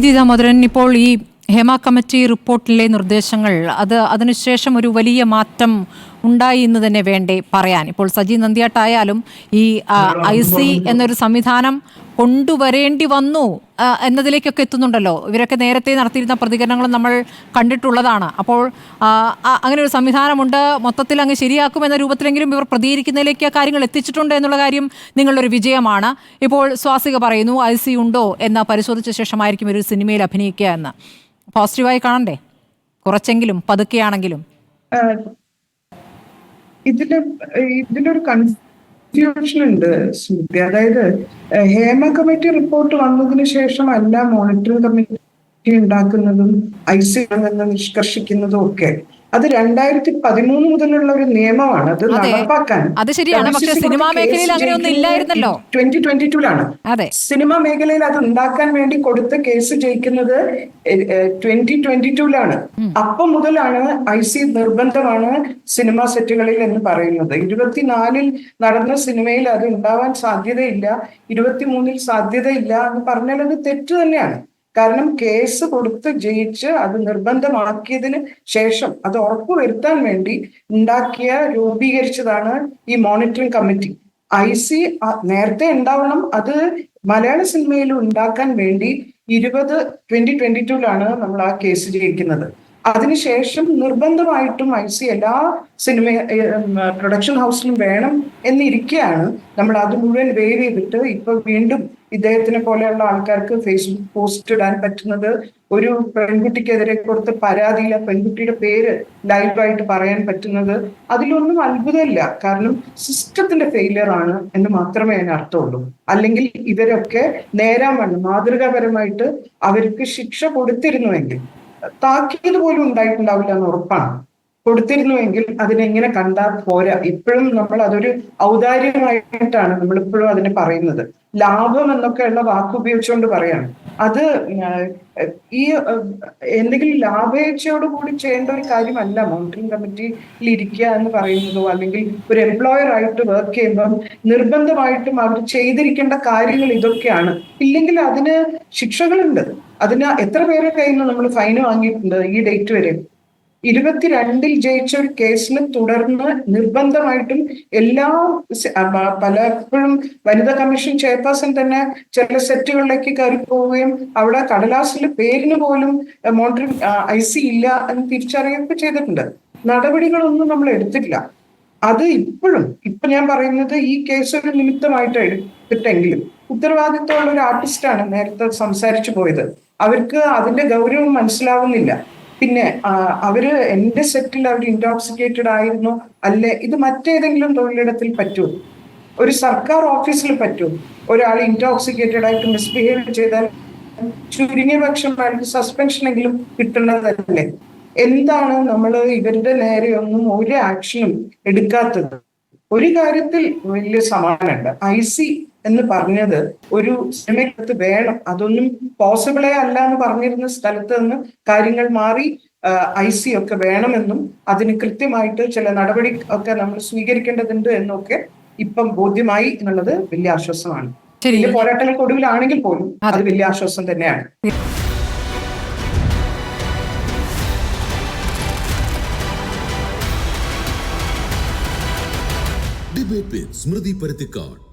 ദാമോദരൻ ഇപ്പോൾ ഈ ഹേമ കമ്മിറ്റി റിപ്പോർട്ടിലെ നിർദ്ദേശങ്ങൾ അത് അതിനുശേഷം ഒരു വലിയ മാറ്റം ഉണ്ടായി എന്ന് തന്നെ വേണ്ടേ പറയാൻ. ഇപ്പോൾ സജി നന്ദിയാട്ടായാലും ഈ ഐ സി എന്നൊരു സംവിധാനം കൊണ്ടുവരേണ്ടി വന്നു എന്നതിലേക്കൊക്കെ എത്തുന്നുണ്ടല്ലോ. ഇവരൊക്കെ നേരത്തെ നടത്തിയിരുന്ന പ്രതികരണങ്ങൾ നമ്മൾ കണ്ടിട്ടുള്ളതാണ്. അപ്പോൾ അങ്ങനെ ഒരു സംവിധാനമുണ്ട്. മൊത്തത്തിൽ അങ്ങ് ശരിയാക്കും എന്ന രൂപത്തിലെങ്കിലും ഇവർ പ്രതികരിക്കുന്നതിലേക്ക് കാര്യങ്ങൾ എത്തിച്ചിട്ടുണ്ട് എന്നുള്ള കാര്യം നിങ്ങളുടെ ഒരു വിജയമാണ്. ഇപ്പോൾ സ്വാസിക പറയുന്നു ഐ സി ഉണ്ടോ എന്ന് പരിശോധിച്ച ശേഷമായിരിക്കും ഒരു സിനിമയിൽ അഭിനയിക്കുക എന്ന്. പോസിറ്റീവായി കാണണ്ടേ? കുറച്ചെങ്കിലും പതുക്കെയാണെങ്കിലും. ഇതിൽ ഇതിലൊരു കൺഫ്യൂഷൻ ഉണ്ട് സ്മൃതി അതായത് ഹേമ കമ്മിറ്റി റിപ്പോർട്ട് വന്നതിന് ശേഷം അല്ല മോണിറ്ററിംഗ് കമ്മിറ്റി ഉണ്ടാക്കുന്നതും ഐ സി നിഷ്കർഷിക്കുന്നതും ഒക്കെ. അത് രണ്ടായിരത്തി പതിമൂന്ന് മുതലുള്ള ഒരു നിയമമാണ്. അത് നടപ്പാക്കാൻ അത് ശരിയാണ്. പക്ഷേ സിനിമാ മേഖലയിൽ അങ്ങനെയൊന്നും ഇല്ലായിരുന്നല്ലോ. ട്വന്റി ട്വന്റി ടൂലാണ്. സിനിമാ സിനിമ മേഖലയിൽ അത് ഉണ്ടാക്കാൻ വേണ്ടി കൊടുത്ത കേസ് ജയിക്കുന്നത് ട്വന്റി ട്വന്റി ടൂലാണ്. അപ്പം മുതലാണ് ഐ സി നിർബന്ധമാണ് സിനിമാ സെറ്റുകളിൽ എന്ന് പറയുന്നത്. ഇരുപത്തിനാലിൽ നടന്ന സിനിമയിൽ അത് ഉണ്ടാവാൻ സാധ്യതയില്ല. ഇരുപത്തിമൂന്നിൽ സാധ്യതയില്ല എന്ന് പറഞ്ഞാൽ അത് തെറ്റ് തന്നെയാണ്. കാരണം കേസ് കൊടുത്ത് ജയിച്ച് അത് നിർബന്ധമാക്കിയതിന് ശേഷം അത് ഉറപ്പുവരുത്താൻ വേണ്ടി ഉണ്ടാക്കിയ രൂപീകരിച്ചതാണ് ഈ മോണിറ്ററിംഗ് കമ്മിറ്റി. ഐ സി നേരത്തെ ഉണ്ടാവണം. അത് മലയാള സിനിമയിൽ ഉണ്ടാക്കാൻ വേണ്ടി ഇരുപത് ട്വന്റി ട്വന്റി ടൂലാണ് നമ്മൾ ആ കേസ് ജയിക്കുന്നത്. അതിനുശേഷം നിർബന്ധമായിട്ടും ഐ സി എല്ലാ സിനിമ പ്രൊഡക്ഷൻ ഹൗസിലും വേണം എന്നിരിക്കെയാണ് നമ്മൾ അത് മുഴുവൻ വേവ് ചെയ്തിട്ട് ഇപ്പൊ വീണ്ടും ഇദ്ദേഹത്തിനെ പോലെയുള്ള ആൾക്കാർക്ക് ഫേസ്ബുക്ക് പോസ്റ്റ് ഇടാൻ പറ്റുന്നത് ഒരു പെൺകുട്ടിക്കെതിരെ കൊടുത്ത പരാതിയിൽ ആ പെൺകുട്ടിയുടെ പേര് ലൈവായിട്ട് പറയാൻ പറ്റുന്നത്. അതിലൊന്നും അത്ഭുതമില്ല. കാരണം സിസ്റ്റത്തിന്റെ ഫെയിലിയർ ആണ് എന്ന് മാത്രമേ അതിന് അർത്ഥമുള്ളൂ. അല്ലെങ്കിൽ ഇവരൊക്കെ നേരാൻ വേണം മാതൃകാപരമായിട്ട് അവർക്ക് ശിക്ഷ കൊടുത്തിരുന്നുവെങ്കിൽ താക്കീത് പോലും ഉണ്ടായിട്ടുണ്ടാവില്ല എന്ന് ഉറപ്പാണ്. കൊടുത്തിരുന്നുവെങ്കിൽ അതിനെങ്ങനെ കണ്ടാൽ പോരാ? ഇപ്പോഴും നമ്മൾ അതൊരു ഔദാര്യമായിട്ടാണ് നമ്മൾ ഇപ്പോഴും അതിനെ പറയുന്നത്. ലാഭം എന്നൊക്കെയുള്ള വാക്ക് ഉപയോഗിച്ചുകൊണ്ട് പറയാണ്. അത് ഈ എന്തെങ്കിലും ലാഭേച്ഛയോട് കൂടി ചെയ്യേണ്ട ഒരു കാര്യമല്ല. മോണിറ്ററിംഗ് കമ്മിറ്റിയിൽ ഇരിക്കുക എന്ന് പറയുന്നതോ അല്ലെങ്കിൽ ഒരു എംപ്ലോയർ ആയിട്ട് വർക്ക് ചെയ്യുമ്പോൾ നിർബന്ധമായിട്ടും അവർ ചെയ്തിരിക്കേണ്ട കാര്യങ്ങൾ ഇതൊക്കെയാണ്. ഇല്ലെങ്കിൽ അതിന് ശിക്ഷകളുണ്ട്. അതിന് എത്ര പേരെ കയ്യിൽ നിന്ന് നമ്മൾ ഫൈൻ വാങ്ങിയിട്ടുണ്ട് ഈ ഡേറ്റ് വരെ? ഇരുപത്തിരണ്ടിൽ ജയിച്ച ഒരു കേസിന് തുടർന്ന് നിർബന്ധമായിട്ടും എല്ലാ പലപ്പോഴും വനിതാ കമ്മീഷൻ ചെയർപേഴ്സൺ തന്നെ ചില സെറ്റുകളിലേക്ക് കയറി പോവുകയും അവിടെ കടലാസിൽ പേരിന് പോലും മോണിറ്ററിംഗ് ഐ സി ഇല്ല എന്ന് തിരിച്ചറിയുകയൊക്കെ ചെയ്തിട്ടുണ്ട്. നടപടികളൊന്നും നമ്മൾ എടുത്തിട്ടില്ല. അത് ഇപ്പോഴും ഇപ്പൊ ഞാൻ പറയുന്നത് ഈ കേസ് ഒരു നിമിത്തമായിട്ട് എടുത്തിട്ടെങ്കിലും ഉത്തരവാദിത്തമുള്ള ഒരു ആർട്ടിസ്റ്റാണ് നേരത്തെ സംസാരിച്ചു പോയത്. അവർക്ക് അതിന്റെ ഗൗരവം മനസ്സിലാവുന്നില്ല. പിന്നെ അവർ എന്റെ സെറ്റിൽ അവർ ഇൻടോക്സിക്കേറ്റഡ് ആയിരുന്നു അല്ലെ? ഇത് മറ്റേതെങ്കിലും തൊഴിലിടത്തിൽ പറ്റൂ. ഒരു സർക്കാർ ഓഫീസിൽ പറ്റൂ. ഒരാൾ ഇൻടോക്സിക്കേറ്റഡ് ആയിട്ട് മിസ്ബിഹേവ് ചെയ്താൽ ചുരുങ്ങിയ പക്ഷം സസ്പെൻഷൻ എങ്കിലും കിട്ടുന്നതല്ലേ? എന്താണ് നമ്മൾ ഇവരുടെ നേരെ ഒന്നും ഒരു ആക്ഷനും എടുക്കാത്തത്? ഒരു കാര്യത്തിൽ വലിയ സമാനമുണ്ട്. ഐ സി എന്ന് പറഞ്ഞത് ഒരു സിനിമയ്ക്കകത്ത് വേണം. അതൊന്നും പോസിബിളേ അല്ല എന്ന് പറഞ്ഞിരുന്ന സ്ഥലത്ത് നിന്ന് കാര്യങ്ങൾ മാറി ഐ സി ഒക്കെ വേണമെന്നും അതിന് കൃത്യമായിട്ട് ചില നടപടി ഒക്കെ നമ്മൾ സ്വീകരിക്കേണ്ടതുണ്ട് എന്നൊക്കെ ഇപ്പം ബോധ്യമായി എന്നുള്ളത് വലിയ ആശ്വാസമാണ്. ഇതിന്റെ പോരാട്ടങ്ങൾക്ക് ഒടുവിലാണെങ്കിൽ പോലും അത്. വലിയ ആശ്വാസം തന്നെയാണ്. ഡിബേറ്റ് സ്മൃതി പരുത്തിക്കാട്